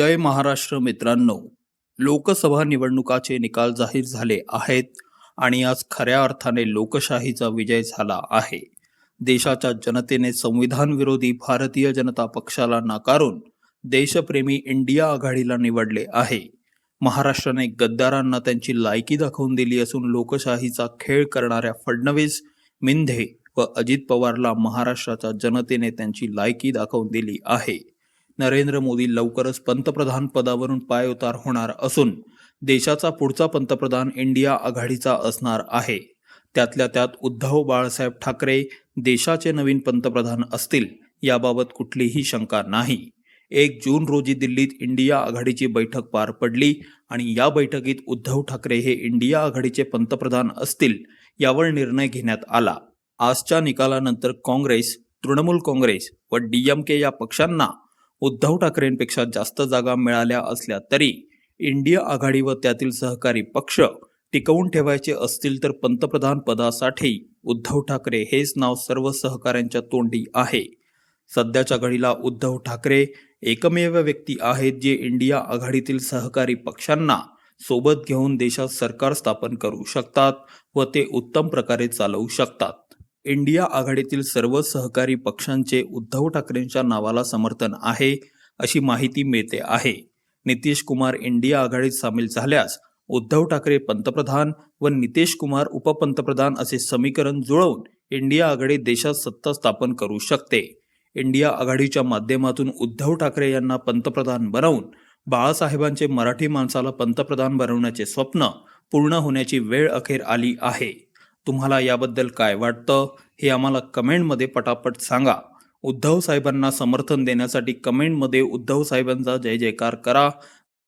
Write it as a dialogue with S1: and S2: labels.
S1: जय महाराष्ट्र मित्रांनो. लोकसभा निवडणुकाचे निकाल जाहीर झाले आहेत आणि आज खऱ्या अर्थाने लोकशाहीचा विजय झाला आहे. देशाच्या जनतेने संविधान विरोधी भारतीय जनता पक्षाला नाकारून देशप्रेमी इंडिया आघाडीला निवडले आहे. महाराष्ट्राने गद्दारांना त्यांची लायकी दाखवून दिली असून लोकशाहीचा खेळ करणाऱ्या फडणवीस मिंधे व अजित पवारला महाराष्ट्राच्या जनतेने त्यांची लायकी दाखवून दिली आहे. नरेंद्र मोदी लवकरच पंतप्रधान पदावरून पायउतार होणार असून देशाचा पुढचा पंतप्रधान इंडिया आघाडीचा असणार आहे. त्यातल्या त्यात उद्धव बाळासाहेब ठाकरे देशाचे नवीन पंतप्रधान असतील याबाबत कुठलीही शंका नाही. एक जून रोजी दिल्लीत इंडिया आघाडीची बैठक पार पडली आणि या बैठकीत उद्धव ठाकरे हे इंडिया आघाडीचे पंतप्रधान असतील यावर निर्णय घेण्यात आला. आजच्या निकालानंतर काँग्रेस तृणमूल काँग्रेस व डीएमके या पक्षांना उद्धव ठाकरेंपेक्षा जास्त जागा मिळाल्या असल्या तरी इंडिया आघाडी व त्यातील सहकारी पक्ष टिकवून ठेवायचे असतील तर पंतप्रधान पदासाठी उद्धव ठाकरे हेच नाव सर्व सहकाऱ्यांच्या तोंडी आहे. सध्याच्या घडीला उद्धव ठाकरे एकमेव व्यक्ती आहेत जे इंडिया आघाडीतील सहकारी पक्षांना सोबत घेऊन देशात सरकार स्थापन करू शकतात व ते उत्तम प्रकारे चालवू शकतात. इंडिया आघाडीतील सर्व सहकारी पक्षांचे उद्धव ठाकरेंच्या नावाला समर्थन आहे अशी माहिती मिळते आहे. नितीश कुमार इंडिया आघाडीत सामील झाल्यास उद्धव ठाकरे पंतप्रधान व नितीश कुमार उपपंतप्रधान असे समीकरण जुळवून इंडिया आघाडी देशात सत्ता स्थापन करू शकते. इंडिया आघाडीच्या माध्यमातून उद्धव ठाकरे यांना पंतप्रधान बनवून बाळासाहेबांचे मराठी माणसाला पंतप्रधान बनवण्याचे स्वप्न पूर्ण होण्याची वेळ अखेर आली आहे. तुम्हाला याबद्दल काय वाटतं हे आम्हाला कमेंटमध्ये पटापट सांगा. उद्धव साहेबांना समर्थन देण्यासाठी कमेंटमध्ये उद्धव साहेबांचा जय जयकार करा.